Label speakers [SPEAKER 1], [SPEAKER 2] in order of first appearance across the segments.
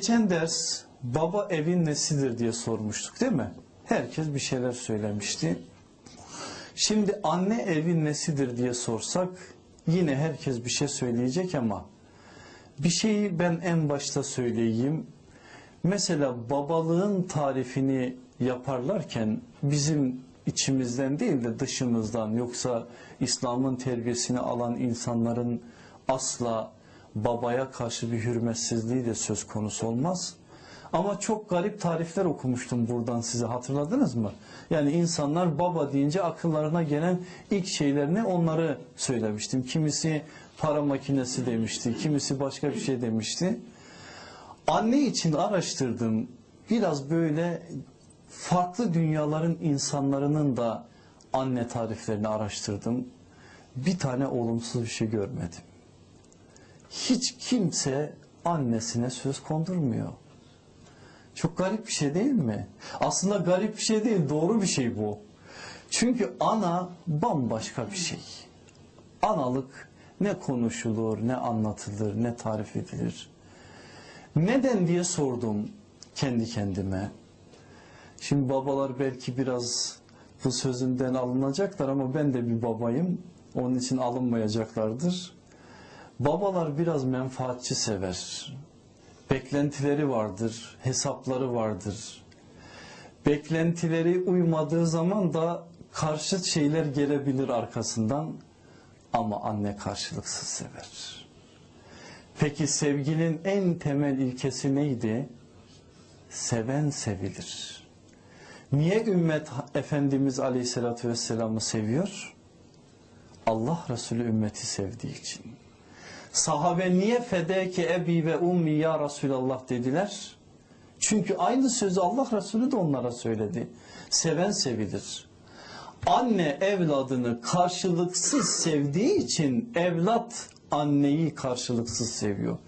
[SPEAKER 1] Geçen ders baba evin nesidir diye sormuştuk değil mi? Herkes bir şeyler söylemişti. Şimdi anne evin nesidir diye sorsak yine herkes bir şey söyleyecek ama bir şeyi ben en başta söyleyeyim. Mesela babalığın tarifini yaparlarken bizim içimizden değil de dışımızdan yoksa İslam'ın terbiyesini alan insanların asla babaya karşı bir hürmetsizliği de söz konusu olmaz. Ama çok garip tarifler okumuştum buradan size hatırladınız mı? Yani insanlar baba deyince akıllarına gelen ilk şeylerini onları söylemiştim. Kimisi para makinesi demişti, kimisi başka bir şey demişti. Anne için araştırdım. Biraz böyle farklı dünyaların insanların da anne tariflerini araştırdım. Bir tane olumsuz bir şey görmedim. Hiç kimse annesine söz kondurmuyor. Çok garip bir şey değil mi? Aslında garip bir şey değil, doğru bir şey bu. Çünkü ana bambaşka bir şey. Analık ne konuşulur, ne anlatılır, ne tarif edilir. Neden diye sordum kendi kendime. Şimdi babalar belki biraz bu sözümden alınacaklar ama ben de bir babayım. Onun için alınmayacaklardır. Babalar biraz menfaatçi sever. Beklentileri vardır, hesapları vardır. Beklentileri uymadığı zaman da karşıt şeyler gelebilir arkasından ama anne karşılıksız sever. Peki sevginin en temel ilkesi neydi? Seven sevilir. Niye ümmet Efendimiz Aleyhisselatü Vesselam'ı seviyor? Allah Resulü ümmeti sevdiği için. Sahabe niye fedeke ebi ve ummi ya Resulallah dediler? Çünkü aynı sözü Allah Resulü de onlara söyledi. Seven sevilir. Anne evladını karşılıksız sevdiği için evlat anneyi karşılıksız seviyor.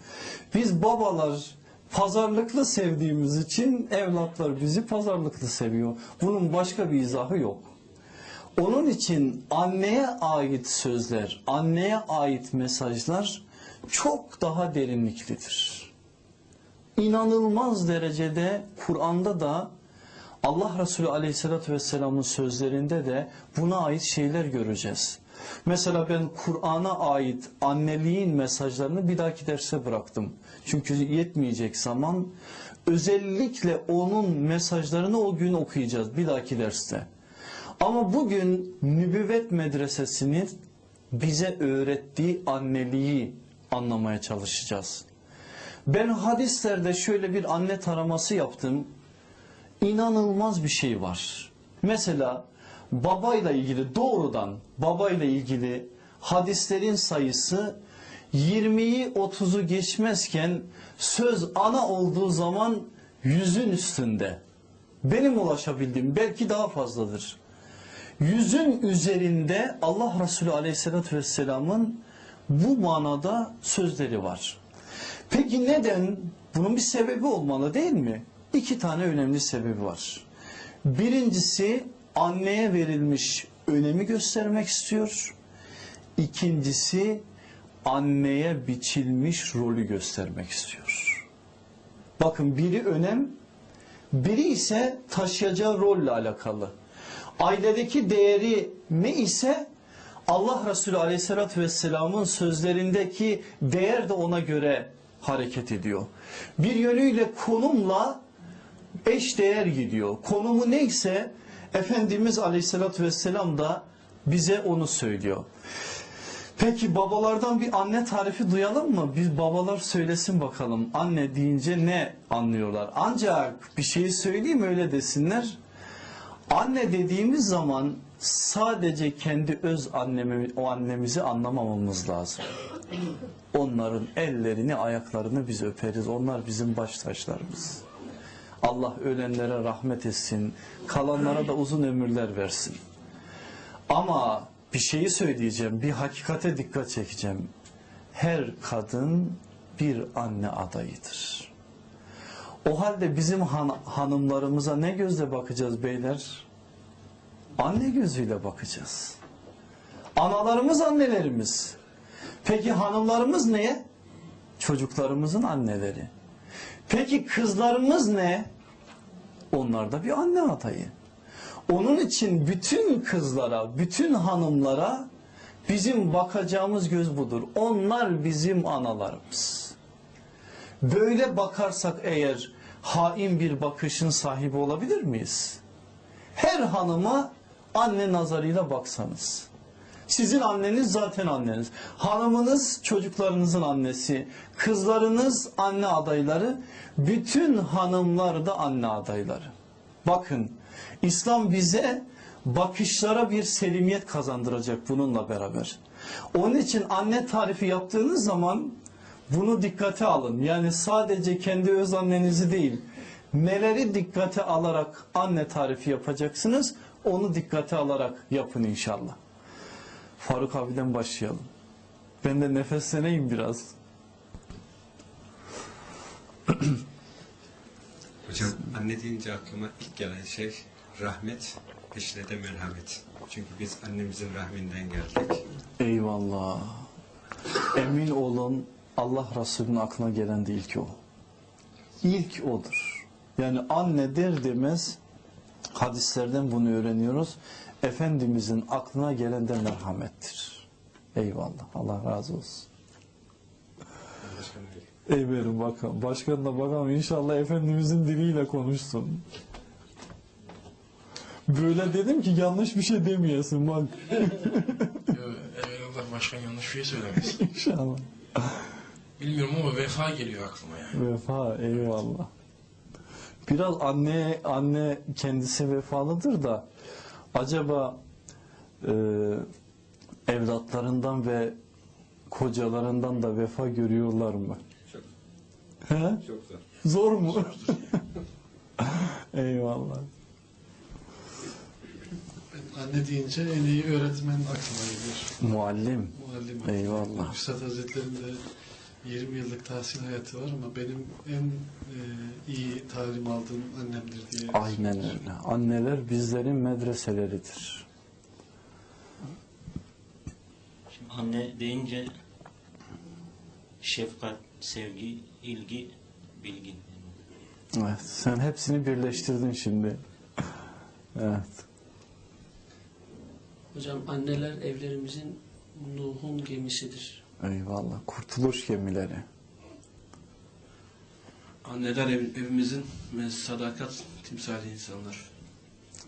[SPEAKER 1] Biz babalar pazarlıklı sevdiğimiz için evlatlar bizi pazarlıklı seviyor. Bunun başka bir izahı yok. Onun için anneye ait sözler, anneye ait mesajlar çok daha derinliklidir. İnanılmaz derecede Kur'an'da da Allah Resulü Aleyhisselatü Vesselam'ın sözlerinde de buna ait şeyler göreceğiz. Mesela ben Kur'an'a ait anneliğin mesajlarını bir dahaki derse bıraktım. Çünkü yetmeyecek zaman özellikle onun mesajlarını o gün okuyacağız bir dahaki derste. Ama bugün nübüvvet medresesinin bize öğrettiği anneliği anlamaya çalışacağız. Ben hadislerde şöyle bir anne taraması yaptım. İnanılmaz bir şey var. Mesela babayla ilgili doğrudan babayla ilgili hadislerin sayısı 20'yi 30'u geçmezken söz ana olduğu zaman yüzün üstünde. Benim ulaşabildiğim belki daha fazladır. Yüzün üzerinde Allah Resulü Aleyhisselatü Vesselam'ın bu manada sözleri var. Peki neden? Bunun bir sebebi olmalı değil mi? İki tane önemli sebebi var. Birincisi anneye verilmiş önemi göstermek istiyor. İkincisi anneye biçilmiş rolü göstermek istiyor. Bakın biri önem, biri ise taşıyacağı rolle alakalı. Ailedeki değeri ne ise Allah Resulü Aleyhisselatü Vesselam'ın sözlerindeki değer de ona göre hareket ediyor. Bir yönüyle konumla eş değer gidiyor. Konumu neyse Efendimiz Aleyhisselatü Vesselam da bize onu söylüyor. Peki babalardan bir anne tarifi duyalım mı? Biz babalar söylesin bakalım. Anne deyince ne anlıyorlar? Ancak bir şeyi söyleyeyim öyle desinler. Anne dediğimiz zaman sadece kendi öz annemi, o annemizi anlamamamız lazım. Onların ellerini, ayaklarını biz öperiz. Onlar bizim baş taşlarımız. Allah ölenlere rahmet etsin. Kalanlara da uzun ömürler versin. Ama bir şeyi söyleyeceğim, bir hakikate dikkat çekeceğim. Her kadın bir anne adayıdır. O halde bizim han hanımlarımıza ne gözle bakacağız beyler? Anne gözüyle bakacağız. Analarımız annelerimiz. Peki hanımlarımız neye? Çocuklarımızın anneleri. Peki kızlarımız ne? Onlar da bir anne adayı. Onun için bütün kızlara, bütün hanımlara bizim bakacağımız göz budur. Onlar bizim analarımız. Böyle bakarsak eğer hain bir bakışın sahibi olabilir miyiz? Her hanıma anne nazarıyla baksanız. Sizin anneniz zaten anneniz. Hanımınız çocuklarınızın annesi. Kızlarınız anne adayları. Bütün hanımlar da anne adayları. Bakın İslam bize bakışlara bir selimiyet kazandıracak bununla beraber. Onun için anne tarifi yaptığınız zaman bunu dikkate alın. Yani sadece kendi öz annenizi değil, neleri dikkate alarak anne tarifi yapacaksınız, onu dikkate alarak yapın inşallah. Faruk abiden başlayalım. Ben de nefesleneyim biraz.
[SPEAKER 2] Hocam anne deyince aklıma ilk gelen şey rahmet, peşine de merhamet. Çünkü biz annemizin rahminden geldik.
[SPEAKER 1] Eyvallah. Emin olun Allah Resulü'nün aklına gelen de ilk o. İlk odur. Yani anne der demez hadislerden bunu öğreniyoruz. Efendimizin aklına gelen de merhamettir. Eyvallah. Allah razı olsun. Ey verin bakalım. Başkan da bakalım inşallah Efendimizin diliyle konuşsun. Böyle dedim ki yanlış bir şey demeyesin bak.
[SPEAKER 3] Yo, Evelallah başkan yanlış bir şey söylemiş.
[SPEAKER 1] İnşallah.
[SPEAKER 3] Bilmiyorum ama vefa geliyor aklıma yani.
[SPEAKER 1] Vefa eyvallah. Biraz anne anne kendisi vefalıdır da acaba e, evlatlarından ve kocalarından da vefa görüyorlar mı?
[SPEAKER 2] Çok,
[SPEAKER 1] He?
[SPEAKER 2] çok zor.
[SPEAKER 1] Zor mu? eyvallah.
[SPEAKER 4] Anne deyince en iyi öğretmen aklıma geliyor.
[SPEAKER 1] Muallim.
[SPEAKER 4] Muallim.
[SPEAKER 1] Eyvallah.
[SPEAKER 4] Üstad Hazretleri'nde 20 yıllık tahsil hayatı var ama benim en e, iyi talim aldığım annemdir diye.
[SPEAKER 1] Aynen öyle. Anneler bizlerin medreseleridir.
[SPEAKER 5] Şimdi anne deyince şefkat, sevgi, ilgi, bilgi.
[SPEAKER 1] Evet, sen hepsini birleştirdin şimdi. Evet.
[SPEAKER 6] Hocam anneler evlerimizin Nuh'un gemisidir.
[SPEAKER 1] Eyvallah. Kurtuluş gemileri.
[SPEAKER 7] Anneler ev- evimizin ve sadakat timsali insanlar.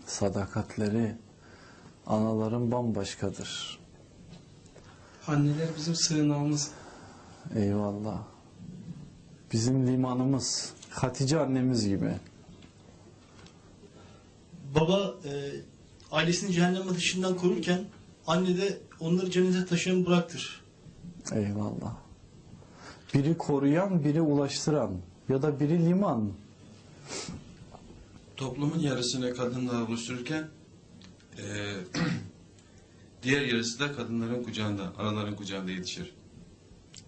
[SPEAKER 1] Sadakatleri anaların bambaşkadır.
[SPEAKER 7] Anneler bizim sığınağımız.
[SPEAKER 1] Eyvallah. Bizim limanımız. Hatice annemiz gibi.
[SPEAKER 8] Baba e, ailesini cehennem ateşinden korurken anne de onları cennete taşıyan bıraktır.
[SPEAKER 1] Eyvallah. Biri koruyan, biri ulaştıran ya da biri liman.
[SPEAKER 7] Toplumun yarısını kadınlar oluştururken eee, diğer yarısı da kadınların kucağında, anaların kucağında yetişir.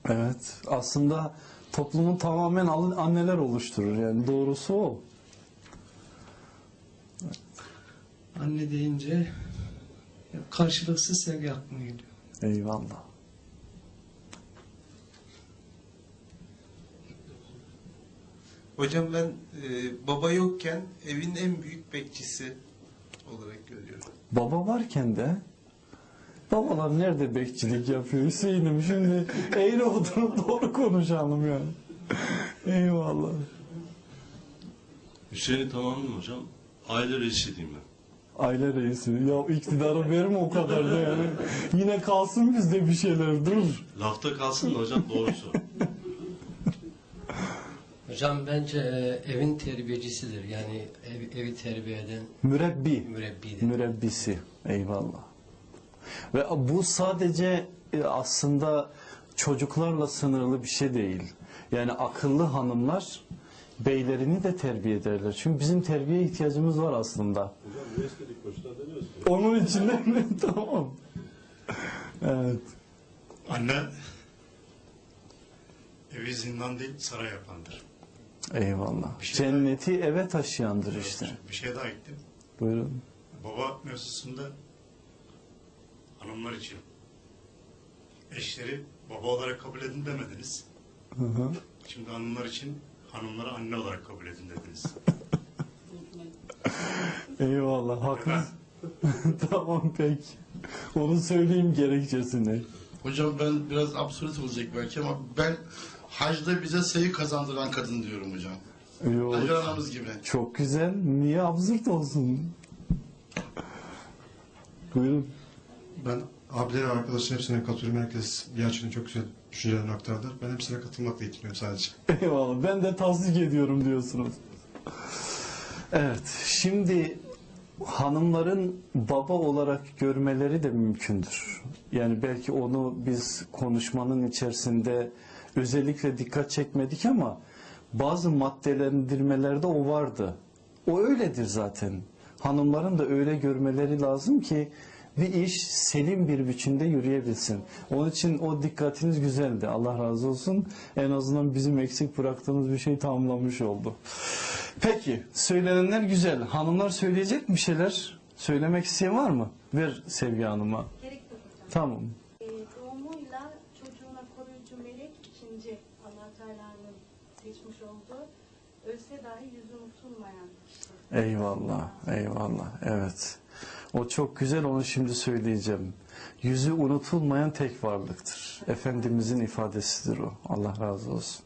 [SPEAKER 1] Evet. Aslında toplumun tamamen anneler oluşturur. Yani doğrusu o.
[SPEAKER 8] Anne deyince karşılıksız sevgi aklıma geliyor.
[SPEAKER 1] Eyvallah.
[SPEAKER 9] Hocam ben e, baba yokken evin en büyük bekçisi olarak görüyorum.
[SPEAKER 1] Baba varken de babalar nerede bekçilik yapıyor Hüseyin'im şimdi eğri oturup doğru konuşalım yani. Eyvallah.
[SPEAKER 10] Hüseyin'i tamamladım hocam. Aile reisiydim ben.
[SPEAKER 1] Aile reisi. Ya iktidarı verme o kadar da yani. Yine kalsın bizde bir şeyler dur.
[SPEAKER 10] Lafta kalsın da hocam doğrusu.
[SPEAKER 6] Hocam bence e, evin terbiyecisidir. Yani ev- evi terbiye eden
[SPEAKER 1] Mürebbi.
[SPEAKER 6] mürebbidir.
[SPEAKER 1] Mürebbisi. Eyvallah. Ve bu sadece e, aslında çocuklarla sınırlı bir şey değil. Yani akıllı hanımlar beylerini de terbiye ederler. Çünkü bizim terbiye ihtiyacımız var aslında. Onun için de mi? tamam. Evet.
[SPEAKER 4] Anne evi zindan değil saray yapandır.
[SPEAKER 1] Eyvallah.
[SPEAKER 4] Bir şey daha-
[SPEAKER 1] Cenneti eve taşıyandır işte.
[SPEAKER 4] Bir şey daha ektim.
[SPEAKER 1] Buyurun.
[SPEAKER 4] Baba mevzusunda hanımlar için eşleri baba olarak kabul edin demediniz.
[SPEAKER 1] Hı hı.
[SPEAKER 4] Şimdi hanımlar için
[SPEAKER 10] hanımları anne olarak kabul edin dediniz.
[SPEAKER 1] Eyvallah haklı. tamam peki. Onu söyleyeyim gerekçesini.
[SPEAKER 11] Hocam ben biraz absürt olacak belki ama ben hacda bize sayı kazandıran kadın diyorum hocam.
[SPEAKER 1] Yok.
[SPEAKER 11] Hacer anamız gibi.
[SPEAKER 1] Çok güzel. Niye absürt olsun? Buyurun.
[SPEAKER 12] Ben abilerin arkadaşın hepsine katılıyorum. Herkes gerçekten çok güzel düşüncelerini aktardılar. Ben hepsine katılmakla yetiniyorum sadece.
[SPEAKER 1] Eyvallah. Ben de tasdik ediyorum diyorsunuz. Evet. Şimdi hanımların baba olarak görmeleri de mümkündür. Yani belki onu biz konuşmanın içerisinde özellikle dikkat çekmedik ama bazı maddelendirmelerde o vardı. O öyledir zaten. Hanımların da öyle görmeleri lazım ki bir iş selim bir biçimde yürüyebilsin. Onun için o dikkatiniz güzeldi. Allah razı olsun. En azından bizim eksik bıraktığımız bir şey tamamlamış oldu. Peki, söylenenler güzel. Hanımlar söyleyecek mi bir şeyler? Söylemek isteyen var mı? Ver Sevgi Hanım'a. Tamam.
[SPEAKER 13] Teala'nın seçmiş olduğu ölse dahi yüzü unutulmayan.
[SPEAKER 1] Eyvallah, eyvallah. Evet. O çok güzel, onu şimdi söyleyeceğim. Yüzü unutulmayan tek varlıktır. Efendimizin ifadesidir o. Allah razı olsun.